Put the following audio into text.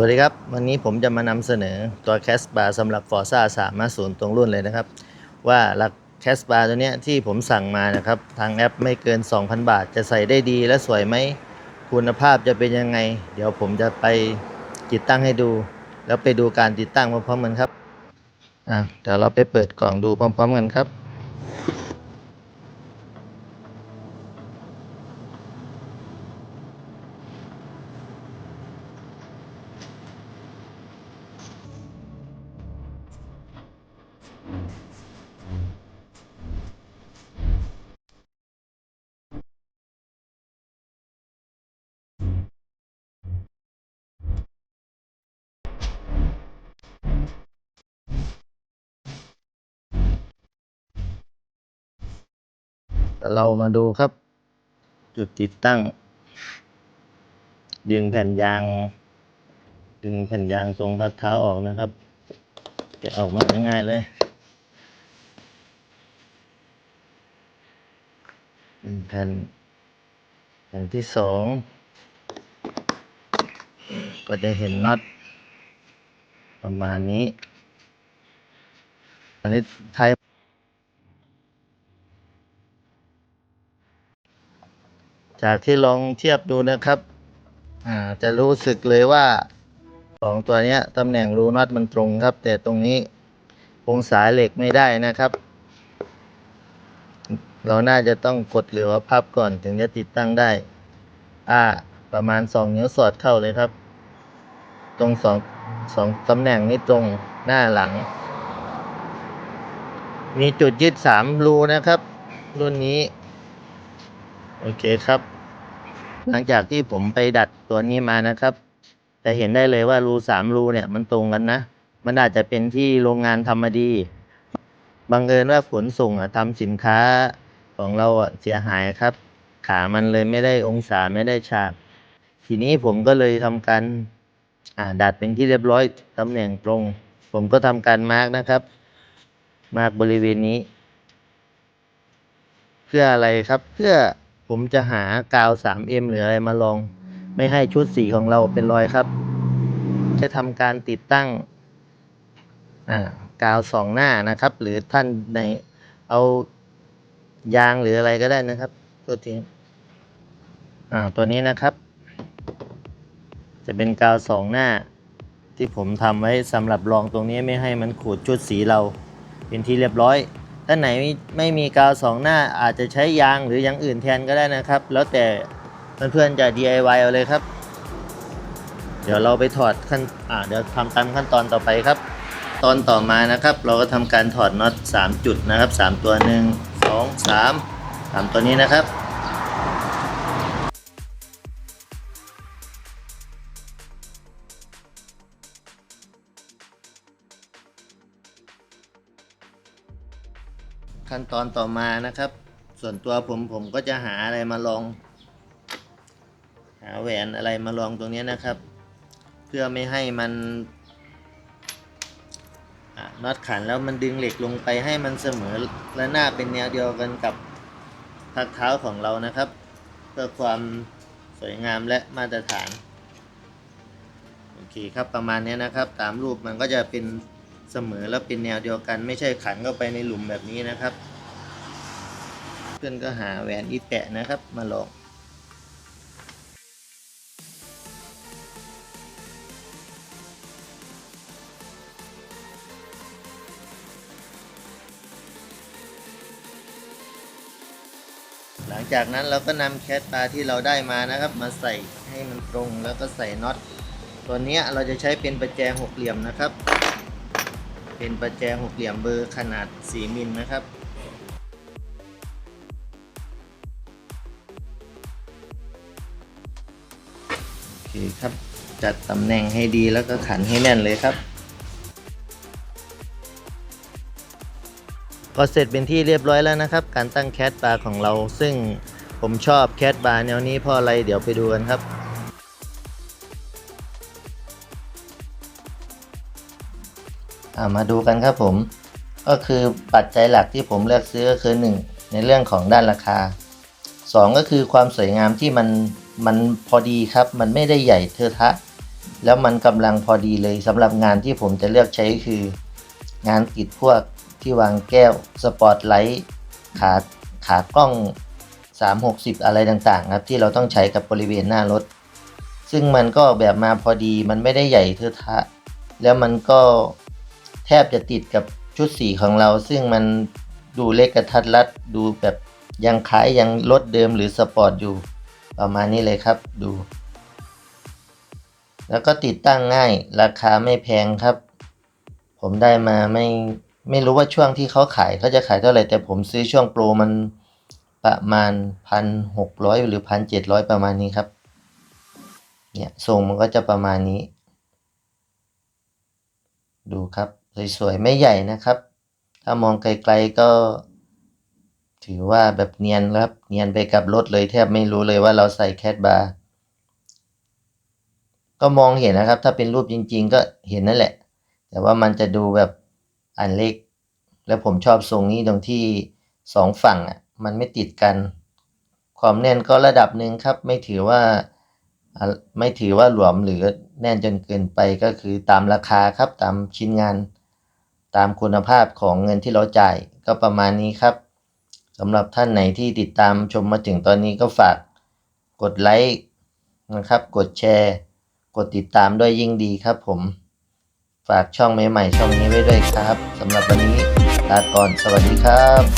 วัสดีครับ วันนี้ผมจะมานำเสนอตัวแคสบาร์สำหรับ Forza 350 ตรงรุ่นเลยนะครับ ว่าหลักแคสบาร์ตัวนี้ที่ผมสั่งมานะครับ ทางแอปไม่เกิน 2,000 บาท จะใส่ได้ดีและสวยไหม คุณภาพจะเป็นยังไง เดี๋ยวผมจะไปติดตั้งให้ดู แล้วไปดูการติดตั้งพร้อมๆกันครับอะเดี๋ยวเราไปเปิดกล่องดูพร้อม ๆ กันครับ เรามาดูครับ จุดติดตั้ง ดึงแผ่นยาง ดึงแผ่นยางทรงพักเท้าออกนะครับแกะออกมาง่ายๆเลยแผ่นแผ่นที่สองก็จะเห็นน็อตประมาณนี้ อันนี้ไท จากที่ลองเทียบดูนะครับอ่าจะรู้สึกเลยว่าสองตัวนี้ตำแหน่งรูน็อตมันตรงครับ แต่ตรงนี้องศาเหล็กไม่ได้นะครับ เราน่าจะต้องกดหรือว่าพับก่อนถึงจะติดตั้งได้ อ่า ประมาณสองนิ้วสอดเข้าเลยครับ ตรงสองสองตำแหน่งนี้ตรงหน้าหลัง มีจุดยึดสามรูนะครับ รุ่นนี้ โอเคครับ หลังจากที่ผมไปดัดตัวนี้มานะครับ จะเห็นได้เลยว่ารูสามรูเนี่ยมันตรงกันนะ มันอาจจะเป็นที่โรงงานทำมาดี บังเอิญว่าขนส่งอะทำสินค้าของเราอะเสียหายครับ ขามันเลยไม่ได้องศาไม่ได้ฉาก ทีนี้ผมก็เลยทำการอ่าดัดเป็นที่เรียบร้อยตำแหน่งตรง ผมก็ทำการมาร์กนะครับ มาร์กบริเวณนี้ เพื่ออะไรครับเพื่อ ผมจะหากาว 3M หรืออะไรมาลอง ไม่ให้ชุดสีของเราเป็นรอยครับ จะทำการติดตั้งกาวสองหน้านะครับ หรือท่านในเอายางหรืออะไรก็ได้นะครับ ตัวทีอ่าตัวนี้นะครับ จะเป็นกาวสองหน้า ที่ผมทำไว้สำหรับรองตรงนี้ไม่ให้มันขูดชุดสีเรา เป็นที่เรียบร้อย ถ้าไหนไม่ไม,มีกาวสองหน้าอาจจะใช้ยางหรืออย่างอื่นแทนก็ได้นะครับ แล้วแต่เพื่อนๆจะ DIY เอาเลยครับ เดี๋ยวเราไปถอดขั้นอ่าเดี๋ยวทำตามขั้นตอนต่อไปครับ ตอนต่อมานะครับ เราก็ทำการถอดน็อต3จุดนะครับ 3 ตัว 1 2 3 3 ตัวนี้นะครับ ขั้นตอนต่อมานะครับ ส่วนตัวผมผมก็จะหาอะไรมาลอง หาแหวนอะไรมาลองตรงนี้นะครับ เพื่อไม่ให้มันน็อตขันแล้วมันดึงเหล็กลงไปให้มันเสมอและหน้าเป็นแนวเดียวกันกับพักเท้าของเรานะครับ เพื่อความสวยงามและมาตรฐาน โอเคครับประมาณนี้นะครับ ตามรูปมันก็จะเป็น เสมอแล้วเป็นแนวเดียวกัน ไม่ใช่ขันเข้าไปในหลุมแบบนี้นะครับ เพื่อนก็หาแหวนอีแตะนะครับมาลองหลังจากนั้นเราก็นำแคสปลาที่เราได้มานะครับ มาใส่ให้มันตรงแล้วก็ใส่น็อตตัวนี้เราจะใช้เป็นประแจหกเหลี่ยมนะครับ เป็นประแจหกเหลี่ยมเบอร์ขนาด 4 มิลนะครับ โอเคครับ จัดตำแหน่งให้ดีแล้วก็ขันให้แน่นเลยครับ ก็เสร็จเป็นที่เรียบร้อยแล้วนะครับ การตั้งแคสบาร์ของเราซึ่งผมชอบแคสบาร์แนวนี้เพราะอะไรเดี๋ยวไปดูกันครับ มาดูกันครับผม ก็คือปัจจัยหลักที่ผมเลือกซื้อก็คือ 1 ในเรื่องของด้านราคา 2 ก็คือความสวยงามที่มันมันพอดีครับ มันไม่ได้ใหญ่เทอะทะ แล้วมันกำลังพอดีเลยสำหรับงานที่ผมจะเลือกใช้คือ งานติดพวกที่วางแก้วสปอตไลท์ขาขากล้อง 360 อะไรต่างๆ ครับ ที่เราต้องใช้กับบริเวณหน้ารถ ซึ่งมันก็แบบมาพอดีมันไม่ได้ใหญ่เทอะทะ แล้วมันก็ แทบจะติดกับชุดสีของเรา ซึ่งมันดูเล็กกระทัดรัดดูแบบยังคล้ายยังรถเดิมหรือสปอร์ตอยู่ประมาณนี้เลยครับดู แล้วก็ติดตั้งง่ายราคาไม่แพงครับ ผมได้มาไม่ไม่รู้ว่าช่วงที่เขาขายเขาจะขายเท่าไหร่ แต่ผมซื้อช่วงโปรมันประมาณพันหกร้อยหรือพันเจ็ดร้อยประมาณนี้ครับเนี่ยทรงมันก็จะประมาณนี้ ดูครับ สวยๆไม่ใหญ่นะครับ ถ้ามองไกลๆก็ ถือว่าแบบเนียนครับ เนียนไปกับรถเลยแทบไม่รู้เลยว่าเราใส่แคดบาร์ก็มองเห็นนะครับ ถ้าเป็นรูปจริง ๆ ก็เห็นนั่นแหละ แต่ว่ามันจะดูแบบอันเล็ก แล้วผมชอบทรงนี้ตรงที่สองฝั่งอะมันไม่ติดกัน ความแน่นก็ระดับหนึ่งครับ ไม่ถือว่าไม่ถือว่าหลวมหรือแน่นจนเกินไปก็คือตามราคาครับตามชิ้นงาน ตามคุณภาพของเงินที่เราจ่าย ก็ประมาณนี้ครับสำหรับท่านไหนที่ติดตามชมมาถึงตอนนี้ก็ฝากกดไลค์นะครับ กดแชร์ กดติดตามด้วยยิ่งดีครับผม ฝากช่องใหม่ๆช่องนี้ไว้ด้วยครับสำหรับวันนี้ลาก่อนสวัสดีครับ